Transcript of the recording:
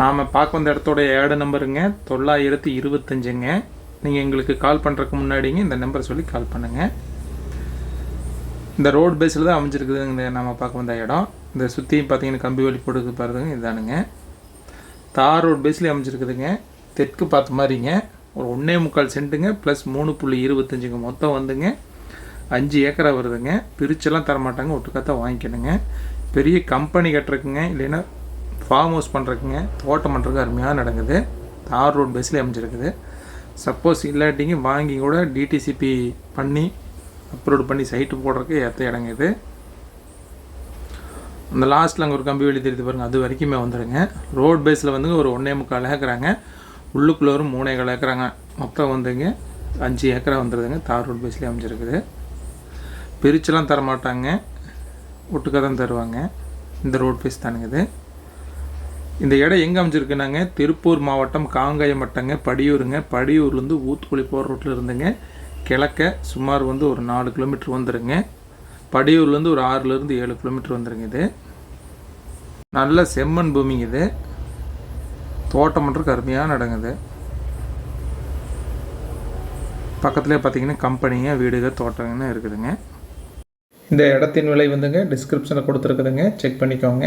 நாம் பார்க்க வந்த இடத்தோடைய ஏடு நம்பருங்க தொள்ளாயிரத்தி இருபத்தஞ்சுங்க. நீங்கள் எங்களுக்கு கால் பண்ணுறதுக்கு முன்னாடிங்க இந்த நம்பரை சொல்லி கால் பண்ணுங்கள் இந்த ரோடு பேஸில் தான் அமைஞ்சிருக்குதுங்க இந்த நம்ம பார்க்க வந்த இடம். இந்த சுற்றியும் பார்த்தீங்கன்னா கம்பி வழி போடுறது பாருங்க இதானுங்க. தார் ரோடு பேஸ்லேயே அமைஞ்சிருக்குதுங்க. தெற்கு பார்த்த மாதிரிங்க. ஒரு ஒன்றே முக்கால் சென்ட்டுங்க ப்ளஸ் மூணு புள்ளி இருபத்தஞ்சுங்க மொத்தம் வந்துங்க. அஞ்சு ஏக்கரா வருதுங்க. பிரிச்செல்லாம் தர மாட்டாங்க ஒட்டுக்காத்தான் வாங்கிக்கணுங்க. பெரிய கம்பெனி கட்டுறக்குங்க இல்லைன்னா ஃபார்ம் ஹவுஸ் பண்ணுறக்குங்க தோட்டம் பண்ணுறதுக்கு அருமையாக நடக்குது. தார் ரோட் பேஸில் அமைஞ்சிருக்குது. சப்போஸ் இல்லாட்டிங்க வாங்கி கூட டிடிசிபி பண்ணி அப்லோடு பண்ணி சைட்டு போடுறதுக்கு ஏற்ற இடங்க இது. அந்த லாஸ்ட்டில் அங்கே ஒரு கம்பி வெளி தெரியுது பாருங்க அது வரைக்குமே வந்துடுங்க ரோட் பேஸில் வந்துங்க ஒரு ஒன்றே முக்கால் ஏக்கராங்க. உள்ளுக்குள்ளே ஒரு மூணே கால் ஏக்கராங்க. மொத்தம் வந்துங்க அஞ்சு ஏக்கரா வந்துடுதுங்க தார் ரோட் பேஸ்லேயே அமைஞ்சிருக்குது. பிரிச்செல்லாம் தர மாட்டாங்க ஒட்டுக்காக தான் தருவாங்க. இந்த ரோட் பேஸ் தானுங்க இது. இந்த இடம் எங்கே அமைஞ்சிருக்குனாங்க? திருப்பூர் மாவட்டம் காங்காயம் வட்டங்க படியூருங்க. படியூர்லேருந்து ஊத்துக்குழி போகிற ரோட்டில் இருந்துங்க. கிழக்க சுமார் வந்து ஒரு நாலு கிலோமீட்டர் வந்துருங்க. படியூர்லேருந்து ஒரு ஆறுலேருந்து ஏழு கிலோமீட்டர் வந்துடுங்க இது. நல்ல செம்மண் பூமிங்க இது. தோட்டம் பண்ணுறதுக்கு கருமையாக நடங்குது பக்கத்துலேயே பார்த்தீங்கன்னா கம்பெனிங்க வீடுக தோட்டங்கன்னு இருக்குதுங்க. இந்த இடத்தின் விலை வந்துங்க டிஸ்கிரிப்ஷனில் கொடுத்துருக்குதுங்க. செக் பண்ணிக்கோங்க.